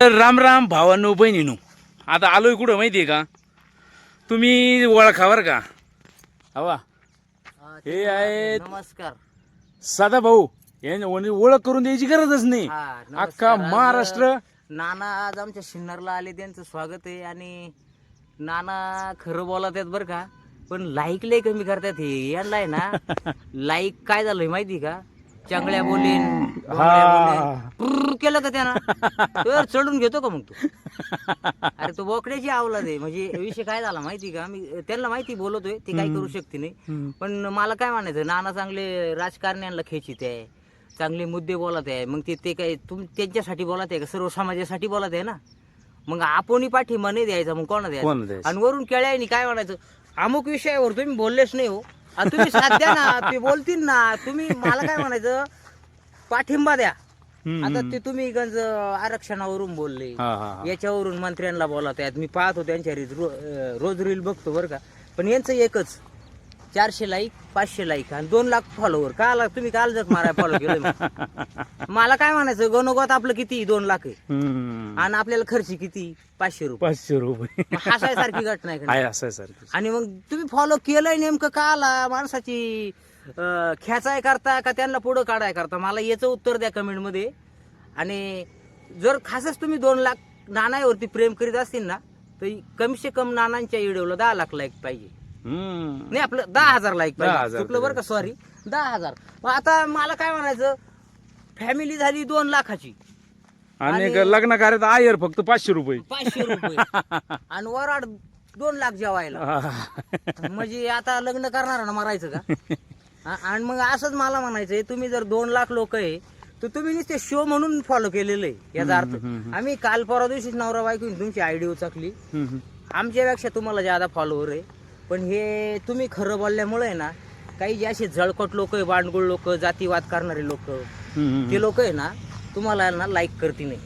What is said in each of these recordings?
तर राम राम भावांनो बहिणीनो आता आलोय कुठं माहिती आहे का? तुम्ही ओळखा बरं का? हवा. हे आहेत नमस्कार. साधा भाऊ. यांनी ओळख- ओळख करून द्यायची गरजच नाही. हा, नमस्कार. अख्खा आज, महाराष्ट्र. नाना आज आमच्या शिन्नरला आले त्यांचं स्वागत आहे. आणि नाना खरं बोलत आहेत बरं का पण लाईक लय कमी करतात हे. यांना आहे ना लाईक काय झालंय माहिती का? चांगल्या बोलीन. प्रुर्र केलं का त्यानं? तर चढून घेतो का मग तू? अरे तो बोकड्याची आवला दे म्हणजे विषय काय झाला माहिती का? मी त्यांना माहिती बोलतोय ते काय करू शकते नाही. हम्म. पण मला काय म्हणायचं नाना चांगले राजकारण्यांना खेचित आहे चांगले मुद्दे बोलत आहे. मग ते ते काय तुम त्यांच्यासाठी बोलत आहे का? सर्व समाजासाठी बोलत आहे ना? मग आपणही पाठिंबा नाही द्यायचा मग कोणा द्यायचा? कोण द्यायचं? आणि वरून केळ्यानी काय म्हणायचं अमुक विषयावर तुम्ही बोललेच नाही हो. आ, तुम्ही साथ द्या ना ते बोलतील ना. तुम्ही मला काय म्हणायचं पाठिंबा द्या. आता. ते तुम्ही गंज आरक्षणावरून बोलले. हा हा हा. याच्यावरून मंत्र्यांना बोलत आहेत मी पाहतो त्यांच्या रील रो- अं, रोज रील बघतो बरं का. पण यांचं एकच चारशे लाईक पाचशे लाईक आणि दोन लाख फॉलोवर काल तुम्ही काल जग मारा फॉलो केलं मला काय म्हणायचं? गणोगत आपलं किती? दोन लाख आहे. हम्म. आणि आपल्याला खर्च किती? पाचशे रुपये. पाचशे रुपये. मग हसायसारखी घटना आहे का नाही? आहे असं सारखं आणि मग तुम्ही फॉलो केलंय नेमकं का आला? माणसाची अं, खेचाय करता का त्यांना पुढं काढाय करता? मला याचं उत्तर द्या कमेंटमध्ये. आणि जर खासच तुम्ही दोन लाख नाण्यावरती प्रेम करीत असतील ना तर कमी से कम नानांच्या व्हिडिओला दहा लाख लाईक पाहिजे. नाही आपलं दहा हजार लाईक दहा पाहिजे. हजार चुकलं बरं का? सॉरी दहा हजार. मग आता मला काय म्हणायचं? फॅमिली झाली दोन लाखाची. आणि लग्न कार्यात आयर फक्त पाचशे रुपये. पाचशे रुपये. आणि वराड दोन लाख जेवायला. म्हणजे आता लग्न करणार ना मरायचं का? आणि मग असंच मला म्हणायचंय तुम्ही जर दोन लाख लोक आहे तर तुम्ही नुसते शो म्हणून फॉलो केलेलं आहे याचा अर्थ. आम्ही काल परवा दिवशीच नवरा बायको तुमची आयडी उचकली हम्म. आमच्यापेक्षा तुम्हाला ज्यादा फॉलोवर आहे. पण हे तुम्ही खरं बोलल्यामुळे आहे ना काही जे असे जळकट लोक आहे बांडगुळ लोक जातीवाद करणारे लोक. ते लोक आहे ना तुम्हाला ना लाईक करते नाही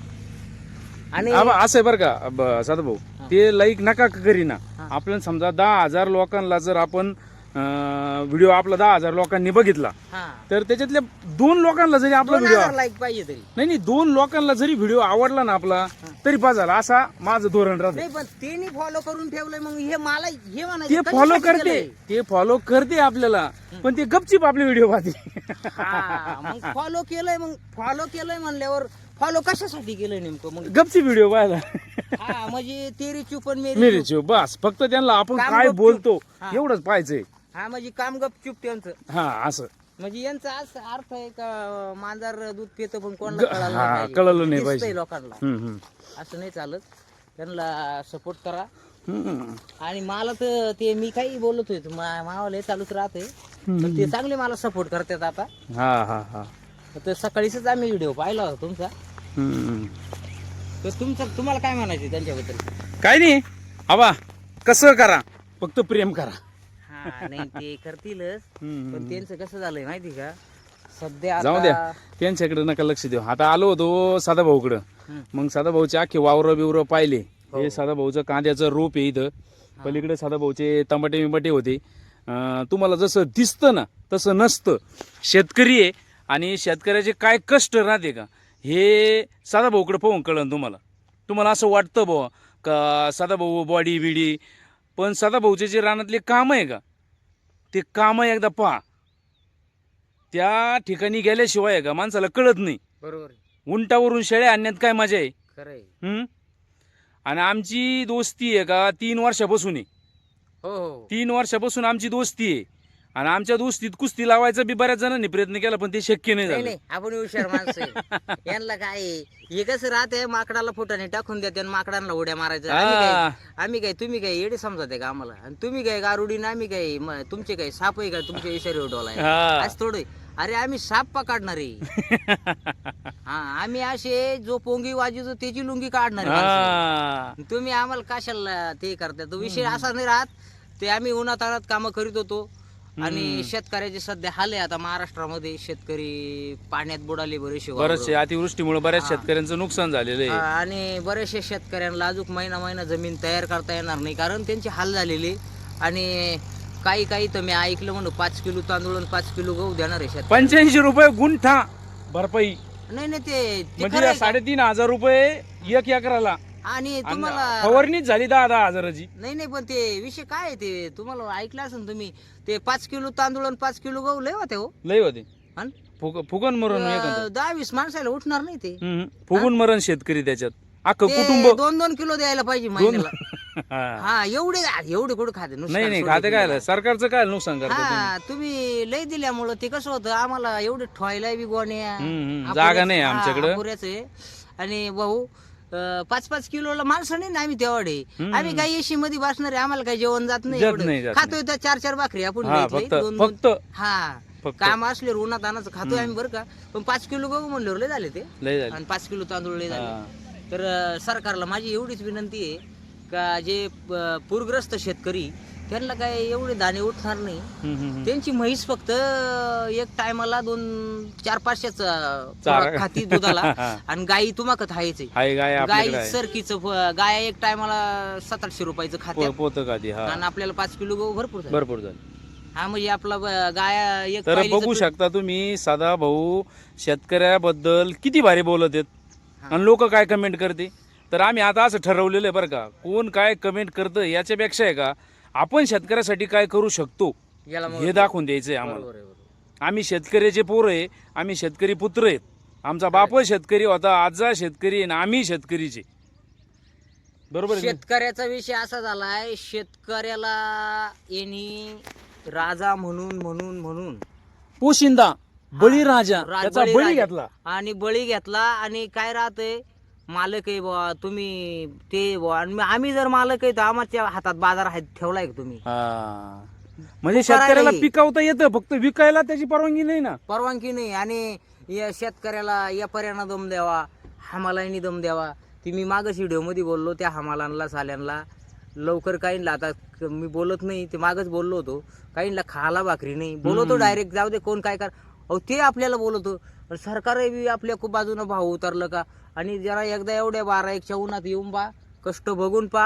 आणि असं आहे बरं का ब- साधा भाऊ ते लाईक नका करीना. आपल्याला समजा दहा हजार लोकांना जर आपण व्हिडिओ आपला दहा हजार लोकांनी बघितला. हा. तर त्याच्यातल्या दोन लोकांना जरी आपला व्हिडिओ लाईक पाहिजे तरी. नाही नाही दोन लोकांना जरी व्हिडिओ आवडला ना आपला तरी पाच झाला. असा माझं धोरण राहतं. नाही पण त्यांनी फॉलो करून ठेवलंय मग हे मला हे ते फॉलो करते? ते फॉलो करते आपल्याला पण ते गपचिप आपले व्हिडिओ पाहते. फॉलो केलंय मग फॉलो केलंय म्हणल्यावर फॉलो कशासाठी केलंय नेमकं? मग गपचिप व्हिडिओ पाहायला. हा म्हणजे तेरी चुपन मेरी मेरे चूप. बस. फक्त त्यांना आपण काय. बोलतो. एवढंच पाहायचंय. हा म्हणजे काम गपचूप त्यांचं. हा असं. म्हणजे यांचा असं अर्थ आहे का मांजर दूध पितो पण कोणाला ग- कळालं हा, नाही. पाहिजे. कळालं नाही दिसतंय पाहिजे. लोकांना. हम्म, हम्म. असं नाही चालत. त्यांना सपोर्ट करा. हम्म. आणि मला तर ते मी काही बोलत होते मावाला चालूच राहते पण ते चांगले मला सपोर्ट करतात आता. हा हा हा. तर सकाळीच आम्ही व्हिडिओ पाहिला होता तुमचा. हम्म. तर तुमचं तुम्हाला काय म्हणायचं त्यांच्याबद्दल? काय नाही. आबा कसं करा? फक्त प्रेम करा. हा नाही ते करतीलच. हम्म. पण त्यांचं कसं झालंय माहिती का? सध्या जाऊ आता द्या. त्यांच्याकडे नका लक्ष देऊ. आता आलो होतो साधा भाऊकडं हम्म. मग साधा भाऊचे अख्खे वावर बिवर पाहिले. हो. हे साधा भाऊचं कांद्याचं रोप आहे इथं. पलीकडे साधा भाऊचे टमाटे बिंबाटे होते. अं, तुम्हाला जसं दिसतं ना तसं नसतं. शेतकरी आहे आणि शेतकऱ्याचे काय कष्ट राहते का? हे साधा भाऊकडे पाहून कळन तुम्हाला. तुम्हाला असं वाटतं बुवा का साधा भाऊ बॉडी? बिडी पण साधा भाऊचे जे रानातले काम आहे का? ते काम एकदा पहा. त्या ठिकाणी गेल्याशिवाय आहे का माणसाला कळत नाही. बरोबर. उंटावरून शेळ्या आणण्यात काय मजा आहे? खरंय. हम्म? आणि आमची दोस्ती आहे का? तीन वर्षापासून आहे. हो हो. तीन वर्षापासून आमची दोस्ती आहे. आणि आमच्या दोस्तीत कुस्ती लावायचा बी बऱ्याच जणांनी प्रयत्न केला पण ते शक्य नाही नाही झालं नाही आपण हुशार माणसं आहे. यांना काय आहे? हे कसं राहते माकडाला फुटाने टाकून देते आणि माकडांना उड्या मारायचं आम्ही. काय आम्ही काय तुम्ही काय येडे समजत का आम्हाला आणि तुम्ही काय गारुडी ना आम्ही काय म- तुमचे काय साप आहे का तुमच्या विषयावर डोला आहे हा. आज थोडे अरे आम्ही साप पकडणार आहे हा आम्ही असे जो पोंगी वाजवतो त्याची लुंगी काढणार माणसं. हा. तुम्ही आम्हाला कशाला ते करता तो विषय असा नाही राहत ते आम्ही उन्हाताळात कामं करीत होतो आणि शेतकऱ्याचे सध्या हाल आहे आता महाराष्ट्रामध्ये. शेतकरी पाण्यात बुडाले बरेचसे. बरेचसे अतिवृष्टीमुळे बऱ्याच शेतकऱ्यांचं नुकसान झालेलं आहे. आणि बरेचशे शेतकऱ्यांना अजून महिना महिना जमीन तयार करता येणार नाही कारण त्यांचे हाल झालेले आणि काही काही तर मी ऐकलं म्हणून पाच किलो तांदूळ आणि पाच किलो गहू देणार आहे शेतकरी पंच्याऐंशी रुपये गुंठा भरपाई. नाही नाही ते ते खरं म्हणजे आहे या का? साडेतीन हजार रुपये एक एकराला. आणि तुम्हाला फवारणीच झाली दहा दहा हजाराची नाही नाही पण ते विषय काय आहे ते तुम्हाला ऐकलं असेल तुम्ही ते पाच किलो तांदूळ आणि पाच किलो गहू लय होते हो लय होते अन? फुग- फुगन मरण अं, दहा वीस माणसाला उठणार नाही ते हम्म. फुगून मरण शेतकरी त्याच्यात अख्खं ते कुटुंब दोन दोन किलो द्यायला पाहिजे दोन महिन्याला हा. हा एवढे एवढे कुठे खाते नाही खाते काय. सरकारचं काय नुकसान करतो तुम्ही? हा तुम्ही लय दिल्यामुळं ते कसं होतं आम्हाला एवढे ठेवायला बी गोण्या हम्म, हम्म. अपुऱ्याच- जागा नाही आमच्याकडं. आणि भाऊ अं, पाच पाच किलोला माणसं नाही ना आम्ही तेवढे. हम्म. आम्ही काही एशी मध्ये बसणार आम्हाला काही जेवण जात नाही जात एवढं. नाही, जात खातोय तर चार चार भाकरी आपण हा फक्त दोन दोन फक्त हा. फक्त काम असले उन्हात आणायचं खातोय आम्ही बरं का. पण पाच किलो गहू म्हणल्यावर लय झाले ते. लय झाली. आणि पाच किलो तांदूळ लय झाले. हा. तर अं, सरकारला माझी एवढीच विनंती आहे का जे अं, पूरग्रस्त शेतकरी त्यांना काय एवढे दाणे उठणार नाही. त्यांची म्हैस फक्त एक टायमाला दोन चार पाचशेच चारा. खाती दुधाला. आणि गाई तुम्हाला खायचे हाय गाय गाई आपल्याकडे आहे. सरकीचं गाय एक टायमाला सात आठशे रुपयाचं खाते पो- पोतं का ती? हा. आणि आपल्याला पाच किलो गहू भरपूर झाले. भरपूर झाली. हा म्हणजे आपला ब- गाया एक तर बघू शकता तुम्ही सदा भाऊ शेतकऱ्याबद्दल किती भारी बोलत आहेत. आणि लोक काय कमेंट करते? तर आम्ही आता असं ठरवलेलं आहे बरं का कोण काय कमेंट करतं याच्यापेक्षा आहे का आपण शेतकऱ्यासाठी काय करू शकतो याला मग- हे दाखवून द्यायचंय आम्हाला बरोबर आहे, बरोबर. आम्ही शेतकऱ्याचे पोरं आहे आम्ही शेतकरी पुत्र आहेत आमचा बाप शेतकरी होता आजचा शेतकरी आहे आणि आम्ही शेतकरीचे बरोबर आहे? शेतकऱ्याचा विषय असा झालाय शेतकऱ्याला यांनी राजा म्हणून म्हणून म्हणून पोशिंदा बळीराजा रा- त्याचा बळी बळीराजा. घेतला आणि बळी घेतला आणि काय राहतंय मालक आहे बुवा तुम्ही ते बुवा आणि मग आम्ही जर मालक आहे तर आमच्या हातात बाजार आहे ठेवलाय का तुम्ही? हा. म्हणजे करायला शेतकऱ्याला. पिकवता येतं फक्त विकायला त्याची परवानगी नाही ना? परवानगी नाही. आणि या शेतकऱ्याला या पर्याना दम द्यावा हमालानी दम द्यावा. ती मी मागच व्हिडिओमध्ये बोललो त्या हमालांना साल्यांना लवकर काहींना आता क- मी बोलत नाही ते मागच बोललो होतो. काहींना खाला भाकरी नाही. बोलवतो डायरेक्ट जाऊ दे कोण काय कर अहो ते आपल्याला बोलवतो पण सरकार बी आपल्या खूप बाजूनं भाव उतरलं का? आणि जरा एकदा एवढ्या बारा एकच्या उन्हात येऊन पा कष्ट बघून पा.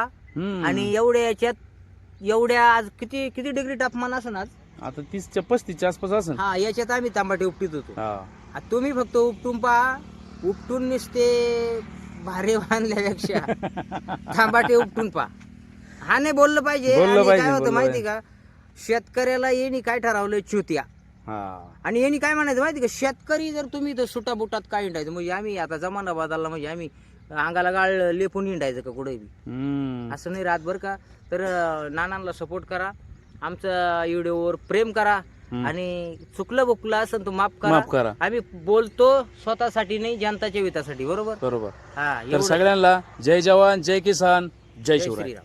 आणि एवढ्या याच्यात एवढ्या आज किती किती डिग्री तापमान असेल आज? आता तीसच्या पस्तीसच्या आसपास असेल हा याच्यात आम्ही तांबाटे उपटीत होतो. हा. आता तुम्ही फक्त उपटून पहा उपटून नुसते भारे बांधल्यापेक्षा थांबाटे उपटून पहा. हा नाही बोललं पाहिजे काय होतं माहिती का? शेतकऱ्याला येणी काय ठरवलं चुत्या. हा. आणि यांनी काय म्हणायचं माहिती का? शेतकरी जर तुम्ही तर सुटा बुटात काय हिंडायचं? म्हणजे आम्ही आता जमाना बदलला म्हणजे आम्ही अंगाला गाळ लेपून हिंडायचं का कुठे बी. असं नाही राहत बरं का? तर नानांना सपोर्ट करा. आमच्या व्हिडिओवर प्रेम करा. आणि चुकलं बुकलं असेल तर माफ करा. माफ करा. आम्ही बोलतो स्वतःसाठी नाही जनताच्या हितासाठी. बरोबर? बरोबर. हा तर एवढं. सगळ्यांना जय जवान जय किसान जय जय शिवराय श्रीराम.